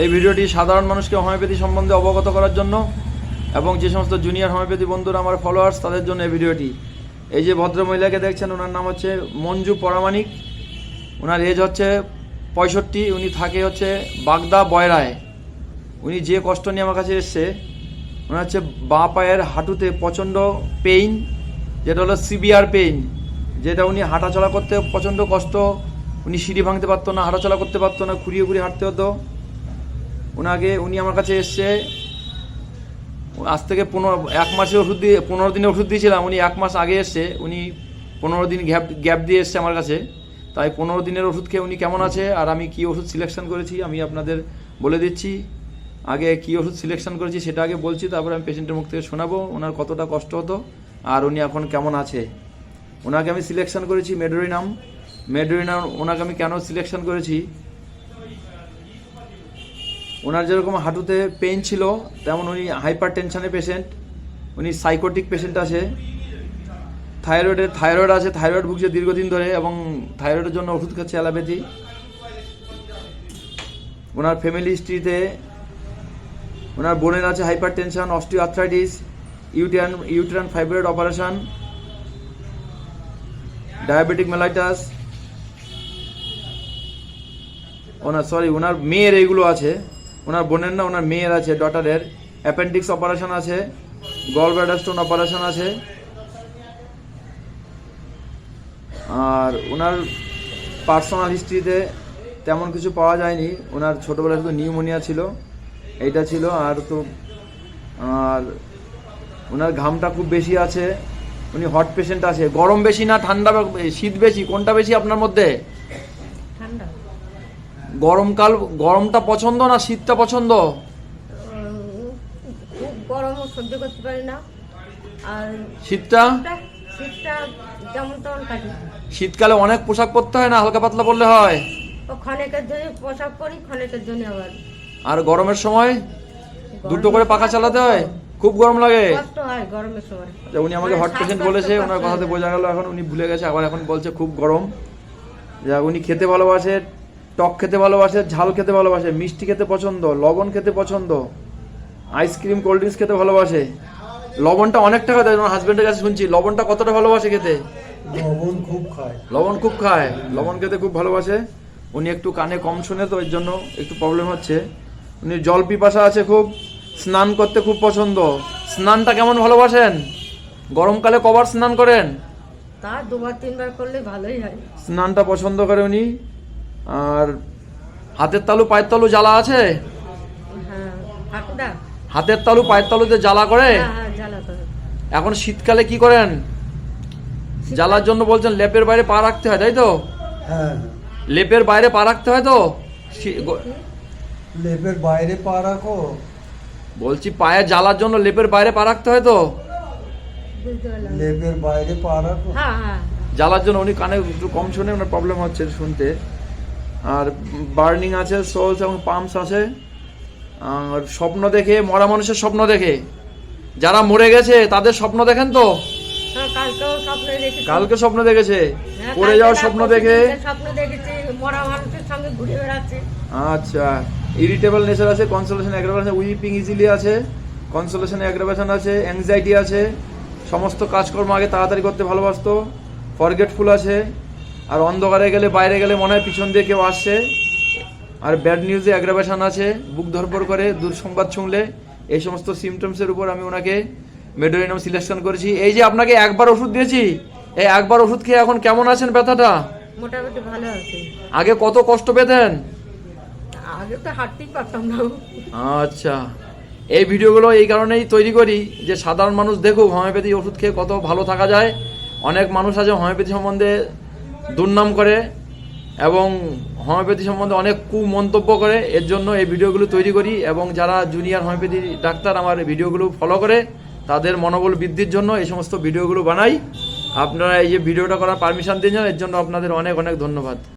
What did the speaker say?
এই ভিডিওটি সাধারণ মানুষকে হোমিওপ্যাথি সম্বন্ধে অবগত করার জন্য এবং যে সমস্ত জুনিয়র হোমিওপ্যাথি বন্ধুরা আমার ফলোয়ার্স তাদের জন্য এই ভিডিওটি। এই যে ভদ্র মহিলাকে দেখছেন, ওনার নাম হচ্ছে মঞ্জু পরামানিক। ওনার এজ হচ্ছে পঁয়ষট্টি, উনি থাকে হচ্ছে বাগদা বয়রায়। উনি যে কষ্ট নিয়ে আমার কাছে এসছে, ওনার হচ্ছে বাঁ পায়ের হাঁটুতে প্রচণ্ড পেইন যেটা হলো সিভিয়ার পেইন যেটা উনি হাঁটাচলা করতে প্রচণ্ড কষ্ট, উনি সিঁড়ি ভাঙতে পারতো না, হাঁটাচলা করতে পারতো না, ঘুরিয়ে ঘুরিয়ে হাঁটতে হতো। ওনাকে, উনি আমার কাছে এসছে। আজ থেকে পনেরো, এক মাসের ওষুধ দিয়ে, পনেরো দিনের ওষুধ দিয়েছিলাম, উনি এক মাস আগে এসছে, উনি পনেরো দিন গ্যাপ গ্যাপ দিয়ে এসছে আমার কাছে। তাই পনেরো দিনের ওষুধ খেয়ে উনি কেমন আছে, আর আমি কি ওষুধ সিলেকশন করেছি, আমি আপনাদের বলে দিচ্ছি। আগে কি ওষুধ সিলেকশন করেছি, সেটা আগে বলছি, তারপরে আমি পেশেন্টের মুখ থেকে শোনাবো, ওনার কতটা কষ্ট হতো, আর উনি এখন কেমন আছে। ওনাকে আমি সিলেকশন করেছি, মেডোরিনাম। মেডোরিনাম, ওনাকে আমি কেন সিলেকশন করেছি ওনার যেরকম হাঁটুতে পেন ছিল, তেমন উনি হাইপার টেনশনের পেশেন্ট উনি সাইকোটিক পেশেন্ট আছে। থাইরয়েডের থাইরয়েড আছে থাইরয়েড ভুগছে দীর্ঘদিন ধরে এবং থাইরয়েডের জন্য ওষুধ খাচ্ছে অ্যালোপ্যাথি। ওনার ফ্যামিলি হিস্ট্রিতে ওনার বোনের আছে hypertension osteoarthritis uterine uterine fibroid operation diabetic mellitus ওনার সরি ওনার মেয়ের এইগুলো আছে। ওনার বোনের না, ওনার মেয়ের আছে ডটারের অ্যাপেন্ডিক্স অপারেশন আছে গল ব্লাডার স্টোন অপারেশন আছে। আর ওনার পার্সোনাল হিস্ট্রিতে তেমন কিছু পাওয়া যায়নি। ওনার ছোটোবেলায় শুধু নিউমোনিয়া ছিল, এইটা ছিল, আর তো, আর ওনার ঘামটা খুব বেশি আছে। উনি হট পেশেন্ট আছে। গরম বেশি না, ঠান্ডা শীত বেশি, কোনটা বেশি আপনার মধ্যে? গরমকাল গরমটা পছন্দ না শীতটা পছন্দ? খুব গরমও সহ্য করতে পারি না। আর শীতটা? শীতটা শীতটা যেমন তেমন কাটি। শীতকালে অনেক পোশাক পরতে হয় না? হালকা পাতলা পরলে হয়? ক্ষণেকের জন্য পোশাক পরি ক্ষণেকের জন্য আবার। আর গরমের সময় দুটো করে পাখা চালাতে হয়? খুব গরম লাগে। কষ্ট হয় গরমের সময়। যে উনি আমাকে মানে হট পেশেন্ট বলেছে ওনার কথাতে বোঝা গেল এখন উনি ভুলে গেছে আবার এখন বলছে খুব গরম। যা উনি খেতে ভালোবাসে টক খেতে ভালোবাসে ঝাল খেতে ভালোবাসে মিষ্টি খেতে পছন্দ লবণ খেতে পছন্দ আইসক্রিম কোল্ড ড্রিঙ্কস খেতে ভালোবাসে। লবণটা অনেক টাকা দেয় আমার হাজবেন্ডের কাছে শুনছি লবণটা কতটা ভালোবাসে খেতে? লবণ খুব খায়। লবণ খুব খায় লবণ খেতে খুব ভালোবাসে। উনি একটু কানে কম শুনে তো এর জন্য একটু প্রবলেম হচ্ছে। উনি জল পিপাসা আছে খুব স্নান করতে খুব পছন্দ। স্নানটা কেমন ভালোবাসেন? গরমকালে কবার স্নান করেন? তা দুবার তিনবার করলে ভালোই হয়। স্নানটা পছন্দ করে উনি। আর হাতের তালু পায়ের তালু জ্বালা আছে? হ্যাঁ হাতের তালু পায়ের তালুতে জ্বালা করে? হ্যাঁ হ্যাঁ জ্বালা করে। এখন শীতকালে কি করেন? জ্বালার জন্য বলছেন লেপের বাইরে পা রাখতে হয় তাই তো? হ্যাঁ। লেপের বাইরে পা রাখতে হয় তো? লেপের বাইরে পা রাখো। বলছি পায়ে জ্বালার জন্য লেপের বাইরে পা রাখতে হয় তো? লেপের বাইরে পা রাখো। হ্যাঁ হ্যাঁ। জ্বালার জন্য উনি কানে একটু কম শুনে ওনার প্রবলেম হচ্ছে শুনতে। আর বার্নিং আছে সোলস এবং পাম্পস আছে। আর স্বপ্ন দেখে মরা মানুষের স্বপ্ন দেখে। যারা মরে গেছে তাদের স্বপ্ন দেখেন তো? হ্যাঁ কালকে স্বপ্ন দেখেছে। হ্যাঁ, পড়ে যাওয়ার স্বপ্ন দেখে। আচ্ছা ইরিটেবল নেচার আছে কনসোলেশন অ্যাগ্রাভেশন উইপিং ইজিলি আছে কনসোলেশন অ্যাগ্রাভেশন আছে অ্যাংজাইটি আছে সমস্ত কাজকর্ম আগে তাড়াতাড়ি করতে ভালোবাসতো ফরগেটফুল আছে। আর অন্ধকারে গেলে বাইরে গেলে মনে হয় পিছন দিয়ে কেউ আসছে। আর ব্যাড নিউজে অ্যাগ্রাভেশন আছে বুক ধরপড় করে দুঃসংবাদ শুনলে। এই সমস্ত সিমটমসের উপর আমি ওনাকে মেডোরিনাম সিলেকশন করেছি। এই যে আপনাকে একবার ওষুধ দিয়েছি এই একবার ওষুধ খেয়ে এখন কেমন আছেন ব্যথাটা? মোটামুটি ভালো আছে। আগে কত কষ্ট পেতেন? আগে তো হাঁটতেই পারতাম না। আচ্ছা। এই ভিডিওগুলো এই কারণেই তৈরি করি যে সাধারণ মানুষ দেখুক হোমিওপ্যাথি ওষুধ খেয়ে কত ভালো থাকা যায়। অনেক মানুষ আছে হোমিওপ্যাথি সম্বন্ধে দুর্নাম করে এবং হোমিওপ্যাথি সম্বন্ধে অনেক কুমন্তব্য করে। এর জন্য এই ভিডিওগুলো তৈরি করি এবং যারা জুনিয়র হোমিওপ্যাথি ডাক্তার আমার ভিডিওগুলো ফলো করে, তাদের মনোবল বৃদ্ধির জন্য এই সমস্ত ভিডিওগুলো বানাই। আপনারা এই যে ভিডিওটা করার পারমিশন দিয়েছেন, এর জন্য আপনাদের অনেক অনেক ধন্যবাদ।